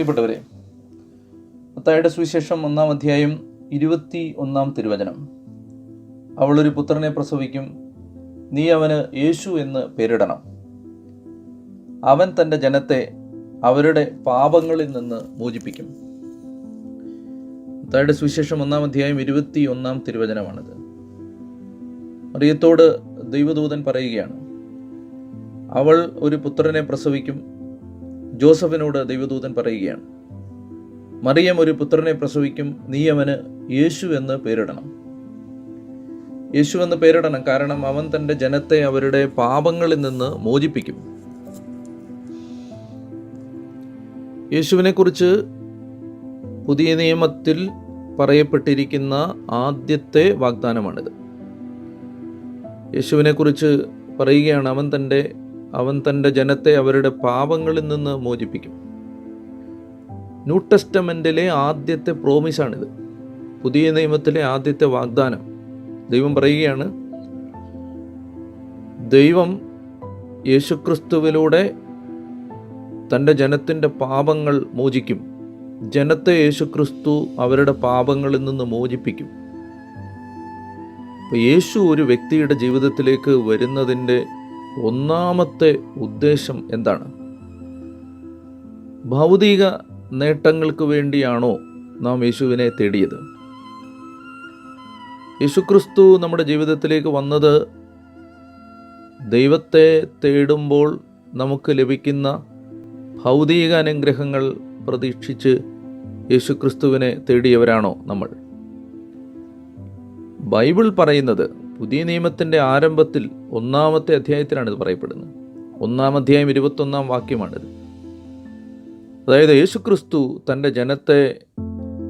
പ്രിയപ്പെട്ടവരെ മത്തായുടെ സുവിശേഷം ഒന്നാം അധ്യായം ഇരുപത്തി ഒന്നാം തിരുവചനം. അവളൊരു പുത്രനെ പ്രസവിക്കും നീ അവന് യേശു എന്ന് പേരിടണം. അവൻ തന്റെ ജനത്തെ അവരുടെ പാപങ്ങളിൽ നിന്ന് മോചിപ്പിക്കും. മത്തായുടെ സുവിശേഷം ഒന്നാം അധ്യായം ഇരുപത്തി ഒന്നാം തിരുവചനമാണിത്. മറിയത്തോട് ദൈവദൂതൻ പറയുകയാണ് അവൾ ഒരു പുത്രനെ പ്രസവിക്കും ജോസഫിനോട് ദൈവദൂതൻ പറയുകയാണ് മറിയം ഒരു പുത്രനെ പ്രസവിക്കും നീ അവന് യേശു എന്ന് പേരിടണം. യേശു എന്ന് പേരിടണം കാരണം അവൻ തന്റെ ജനത്തെ അവരുടെ പാപങ്ങളിൽ നിന്ന് മോചിപ്പിക്കും. യേശുവിനെക്കുറിച്ച് പുതിയ നിയമത്തിൽ പറയപ്പെട്ടിരിക്കുന്ന ആദ്യത്തെ വാഗ്ദാനമാണിത്. യേശുവിനെക്കുറിച്ച് പറയുകയാണ് അവൻ തന്റെ അവൻ തന്റെ ജനത്തെ അവരുടെ പാപങ്ങളിൽ നിന്ന് മോചിപ്പിക്കും. ന്യൂ ടെസ്റ്റമെന്റിലെ ആദ്യത്തെ പ്രോമിസാണിത്. പുതിയ നിയമത്തിലെ ആദ്യത്തെ വാഗ്ദാനം. ദൈവം പറയുകയാണ് ദൈവം യേശുക്രിസ്തുവിലൂടെ തന്റെ ജനത്തിന്റെ പാപങ്ങൾ മോചിക്കും. ജനത്തെ യേശുക്രിസ്തു അവരുടെ പാപങ്ങളിൽ നിന്ന് മോചിപ്പിക്കും. അപ്പോൾ യേശു ഒരു വ്യക്തിയുടെ ജീവിതത്തിലേക്ക് വരുന്നതിന്റെ ഒന്നാമത്തെ ഉദ്ദേശം എന്താണ്? ഭൗതിക നേട്ടങ്ങൾക്ക് വേണ്ടിയാണോ നാം യേശുവിനെ തേടിയത്? യേശുക്രിസ്തു നമ്മുടെ ജീവിതത്തിലേക്ക് വന്നത് ദൈവത്തെ തേടുമ്പോൾ നമുക്ക് ലഭിക്കുന്ന ഭൗതിക അനുഗ്രഹങ്ങൾ പ്രതീക്ഷിച്ച് യേശുക്രിസ്തുവിനെ തേടിയവരാണോ നമ്മൾ? ബൈബിൾ പറയുന്നത് പുതിയ നിയമത്തിന്റെ ആരംഭത്തിൽ ഒന്നാമത്തെ അധ്യായത്തിലാണ് ഇത് പറയപ്പെടുന്നത്. ഒന്നാം അധ്യായം ഇരുപത്തൊന്നാം വാക്യമാണിത്. അതായത് യേശുക്രിസ്തു തന്റെ ജനത്തെ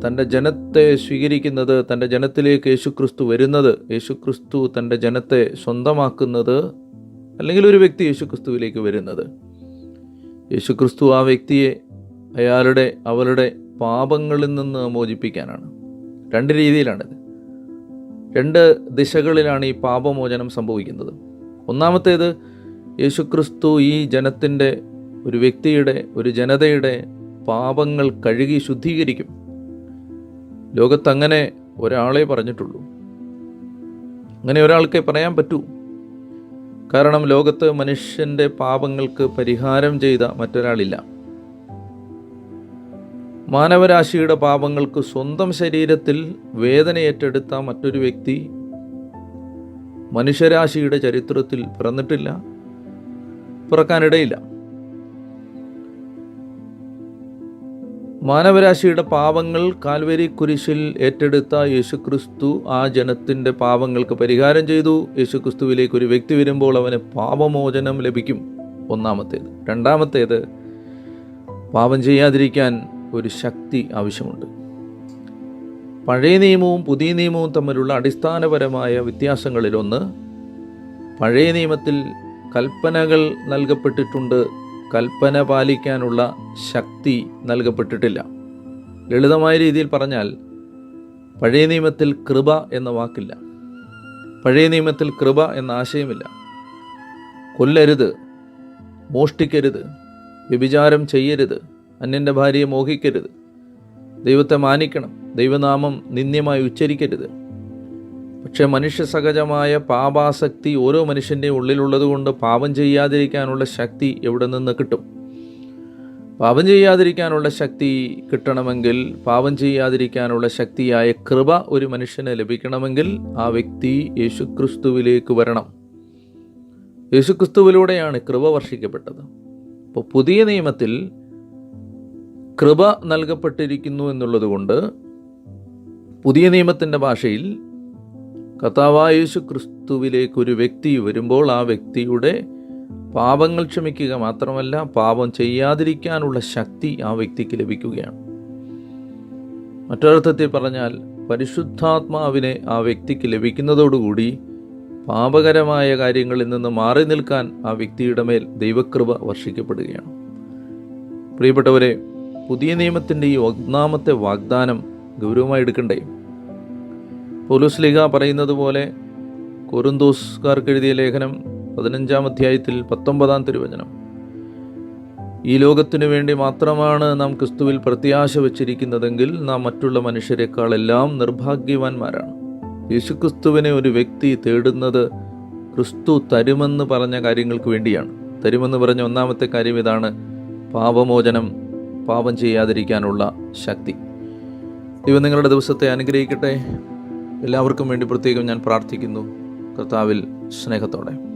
തന്റെ ജനത്തെ സ്വീകരിക്കുന്നത് തന്റെ ജനത്തിലേക്ക് യേശുക്രിസ്തു വരുന്നത് യേശുക്രിസ്തു തന്റെ ജനത്തെ സ്വന്തമാക്കുന്നത് അല്ലെങ്കിൽ ഒരു വ്യക്തി യേശുക്രിസ്തുവിലേക്ക് വരുന്നത്. യേശുക്രിസ്തു ആ വ്യക്തിയെ അയാളുടെ അവരുടെ പാപങ്ങളിൽ നിന്ന് മോചിപ്പിക്കാനാണ്. രണ്ട് രീതിയിലാണിത്. രണ്ട് ദിശകളിലാണ് ഈ പാപമോചനം സംഭവിക്കുന്നത്. ഒന്നാമത്തേത് യേശുക്രിസ്തു ഈ ജനത്തിന്റെ ഒരു വ്യക്തിയുടെ ഒരു ജനതയുടെ പാപങ്ങൾ കഴുകി ശുദ്ധീകരിക്കും. ലോകത്തങ്ങനെ ഒരാളെ പറഞ്ഞിട്ടുള്ളൂ. അങ്ങനെ ഒരാൾക്കേ പറയാൻ പറ്റൂ. കാരണം ലോകത്ത് മനുഷ്യന്റെ പാപങ്ങൾക്ക് പരിഹാരം ചെയ്ത മറ്റൊരാളില്ല. മാനവരാശിയുടെ പാപങ്ങൾക്ക് സ്വന്തം ശരീരത്തിൽ വേദന ഏറ്റെടുത്ത മറ്റൊരു വ്യക്തി മനുഷ്യരാശിയുടെ ചരിത്രത്തിൽ പിറന്നിട്ടില്ല പിറക്കാനിടയില്ല. മാനവരാശിയുടെ പാപങ്ങൾ കാൽവരി കുരിശിൽ ഏറ്റെടുത്ത യേശുക്രിസ്തു ആ ജനത്തിന്റെ പാപങ്ങൾക്ക് പരിഹാരം ചെയ്തു. യേശുക്രിസ്തുവിലേക്ക് ഒരു വ്യക്തി വരുമ്പോൾ അവന് പാപമോചനം ലഭിക്കും. ഒന്നാമത്തേത്. രണ്ടാമത്തേത് പാപം ചെയ്യാതിരിക്കാൻ ഒരു ശക്തി ആവശ്യമുണ്ട്. പഴയ നിയമവും പുതിയ നിയമവും തമ്മിലുള്ള അടിസ്ഥാനപരമായ വ്യത്യാസങ്ങളിലൊന്ന് പഴയ നിയമത്തിൽ കൽപ്പനകൾ നൽകപ്പെട്ടിട്ടുണ്ട് കൽപ്പന പാലിക്കാനുള്ള ശക്തി നൽകപ്പെട്ടിട്ടില്ല. ലളിതമായ രീതിയിൽ പറഞ്ഞാൽ പഴയ നിയമത്തിൽ കൃപ എന്ന വാക്കില്ല. പഴയ നിയമത്തിൽ കൃപ എന്ന ആശയമില്ല. കൊല്ലരുത് മോഷ്ടിക്കരുത് വ്യഭിചാരം ചെയ്യരുത് അന്യന്റെ ഭാര്യയെ മോഹിക്കരുത്. ദൈവത്തെ മാനിക്കണം. ദൈവനാമം നിന്ദ്യമായി ഉച്ചരിക്കരുത്. പക്ഷേ മനുഷ്യ സഹജമായ പാപാസക്തി ഓരോ മനുഷ്യന്റെയും ഉള്ളിലുള്ളതുകൊണ്ട് പാപം ചെയ്യാതിരിക്കാനുള്ള ശക്തി എവിടെ നിന്ന് കിട്ടും? പാപം ചെയ്യാതിരിക്കാനുള്ള ശക്തി കിട്ടണമെങ്കിൽ പാപം ചെയ്യാതിരിക്കാനുള്ള ശക്തിയായ കൃപ ഒരു മനുഷ്യന് ലഭിക്കണമെങ്കിൽ ആ വ്യക്തി യേശുക്രിസ്തുവിലേക്ക് വരണം. യേശുക്രിസ്തുവിലൂടെയാണ് കൃപ വർഷിക്കപ്പെട്ടത്. അപ്പോൾ പുതിയ നിയമത്തിൽ കൃപ നൽകപ്പെട്ടിരിക്കുന്നു എന്നുള്ളത് കൊണ്ട് പുതിയ നിയമത്തിന്റെ ഭാഷയിൽ കർത്താവായ ക്രിസ്തുവിലേക്കൊരു വ്യക്തി വരുമ്പോൾ ആ വ്യക്തിയുടെ പാപങ്ങൾ ക്ഷമിക്കുക മാത്രമല്ല പാപം ചെയ്യാതിരിക്കാനുള്ള ശക്തി ആ വ്യക്തിക്ക് ലഭിക്കുകയാണ്. മറ്റൊരർത്ഥത്തിൽ പറഞ്ഞാൽ പരിശുദ്ധാത്മാവിനെ ആ വ്യക്തിക്ക് ലഭിക്കുന്നതോടുകൂടി പാപകരമായ കാര്യങ്ങളിൽ നിന്ന് മാറി നിൽക്കാൻ ആ വ്യക്തിയുടെ മേൽ ദൈവകൃപ വർഷിക്കപ്പെടുകയാണ്. പ്രിയപ്പെട്ടവരെ പുതിയ നിയമത്തിന്റെ ഈ ഒന്നാമത്തെ വാഗ്ദാനം ഗൗരവമായി എടുക്കണ്ടേ? പൗലോസ് ലീഗ പറയുന്നത് പോലെ കൊറുന്തോസ്കാർക്ക് എഴുതിയ ലേഖനം പതിനഞ്ചാം അധ്യായത്തിൽ പത്തൊമ്പതാം തിരുവചനം. ഈ ലോകത്തിനു വേണ്ടി മാത്രമാണ് നാം ക്രിസ്തുവിൽ പ്രത്യാശ വച്ചിരിക്കുന്നതെങ്കിൽ നാം മറ്റുള്ള മനുഷ്യരെക്കാളെല്ലാം നിർഭാഗ്യവാന്മാരാണ്. യേശുക്രിസ്തുവിനെ ഒരു വ്യക്തി തേടുന്നത് ക്രിസ്തു തരുമെന്ന് പറഞ്ഞ കാര്യങ്ങൾക്ക് വേണ്ടിയാണ്. തരുമെന്ന് പറഞ്ഞ ഒന്നാമത്തെ കാര്യം ഇതാണ് പാപമോചനം. പാപം ചെയ്യാതിരിക്കാനുള്ള ശക്തി. ദൈവം നിങ്ങളുടെ ദിവസത്തെ അനുഗ്രഹിക്കട്ടെ. എല്ലാവർക്കും വേണ്ടി പ്രത്യേകം ഞാൻ പ്രാർത്ഥിക്കുന്നു. കർത്താവിൽ സ്നേഹത്തോടെ.